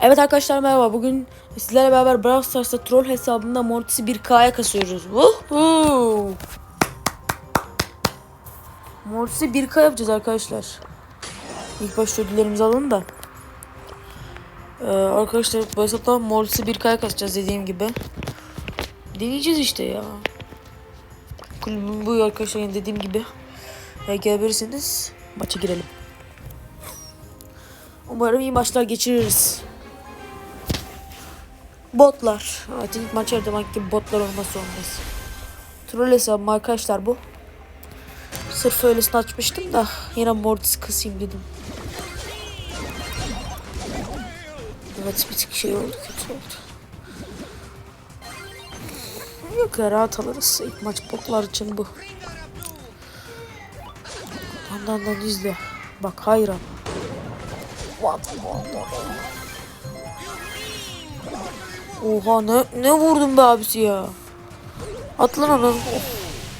Evet arkadaşlar merhaba. Bugün sizlerle beraber Brawl Stars'ta troll hesabında Mortis'i 1K'ya kasıyoruz. Woohoo! Mortis'i 1K yapacağız arkadaşlar. İlk başta ödüllerimizi alın da. Ee, arkadaşlar bu hesapta Mortis'i 1K'ya kasacağız dediğim gibi. Deneyeceğiz işte ya. Kulübüm bu arkadaşlar dediğim gibi. Eğer gelebilirseniz maça girelim. Umarım iyi maçlar geçiririz. Botlar. İlk maç her zaman gibi botlar olması olmaz. Troll hesabım arkadaşlar bu. Sırf öylesine açmıştım da yine Mortis kısayım dedim. Evet bir tık şey oldu kötü oldu. Yok ya rahat alırız. İlk maç botlar için bu. Ondan da izle. Bak hayır ama. What, what, what? Oha ne ne vurdun be abisi ya. At lan. Of.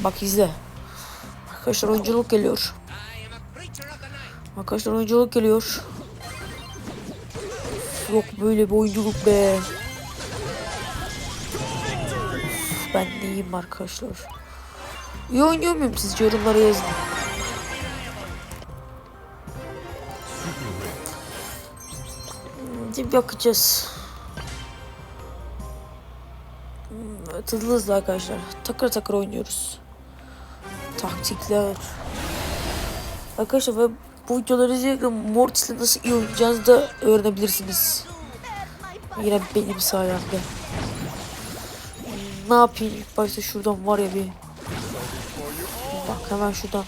Bak izle. Arkadaşlar oyunculuk geliyor. Arkadaşlar oyunculuk geliyor. Yok böyle bir oyunculuk be. Ben de iyiyim arkadaşlar. İyi oynuyor muyum siz yorumlara yazın. Şimdi bakacağız. Hızlı arkadaşlar. Takır takır oynuyoruz. Taktikler. Arkadaşlar ve bu videoları izleyerek Mortis'le nasıl iyi oynayacağınızı da öğrenebilirsiniz. Yine benim sayemde. Ne yapayım ilk başta şuradan var ya bir. Bak hemen şuradan.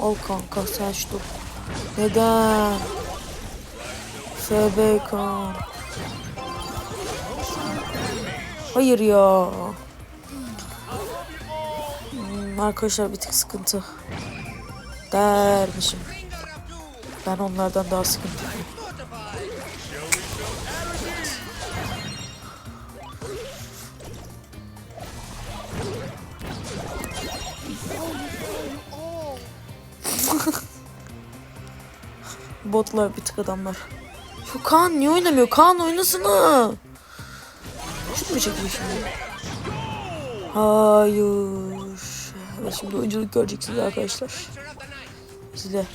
Al kanka sen şu. Neden? FBK. Hayır ya. Hmm, arkadaşlar bir tık sıkıntı. Dermişim. Ben onlardan daha sıkıntılıyım. Botlar bir tık adamlar. Şu Kaan niye oynamıyor? Kaan oynasana. Mu çekiyor şimdi? Hayır. Evet şimdi oyunculuk göreceksiniz arkadaşlar. İzle.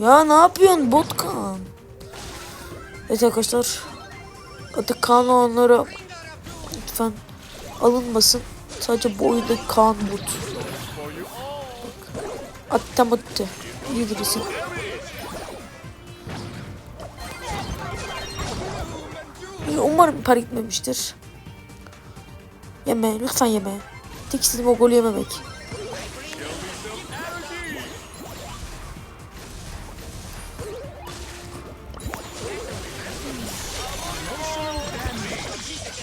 Ya ne yapıyorsun bot Kaan? Evet arkadaşlar. Adı Kaan olanlara lütfen alınmasın. Sadece bu oyundaki Kaan bot. Attım attı. İyi birisi. Umarım para gitmemiştir. Yeme, lütfen yeme. Tek istediğim o golü yememek.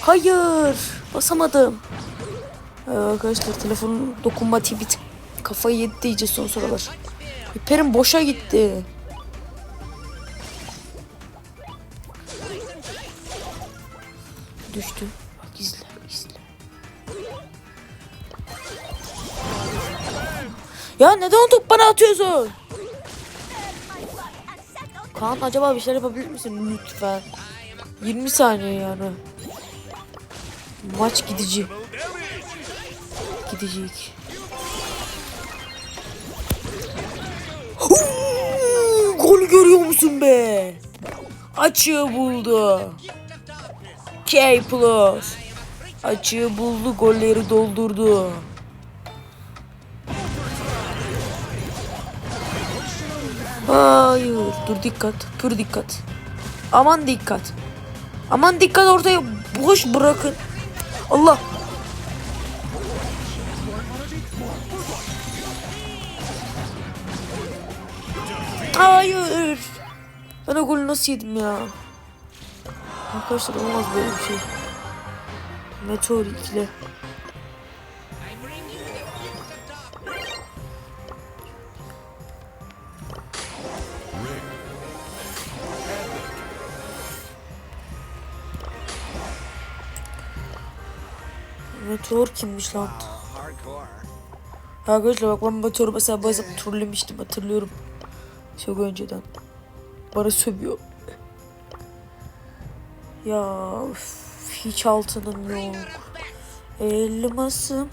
Hayır, basamadım. Ee, arkadaşlar telefonun dokunmatiği bir tık kafayı yedi iyice son sıralar. Hiperim boşa gitti. Düştü. Bak izle izle. Ya neden top bana atıyorsun? Kaan acaba bir şeyler yapabilir misin lütfen? 20 saniye yani. Maç gidici. Gidecek. Golü görüyor musun be? Açığı buldu. K plus. Açığı buldu, golleri doldurdu. Hayır, dur dikkat, pür dikkat. Aman dikkat. Aman dikkat ortaya boş bırakın. Allah. Hayır. Ben o golü nasıl yedim ya? Arkadaşlar olmaz böyle bir şey. Meteor ikili. Meteor kimmiş lan? Arkadaşlar bak ben Batu'yu mesela hesap trollemiştim hatırlıyorum. Çok önceden. Bana sövüyor. Ya üf, hiç altınım yok. Elmasım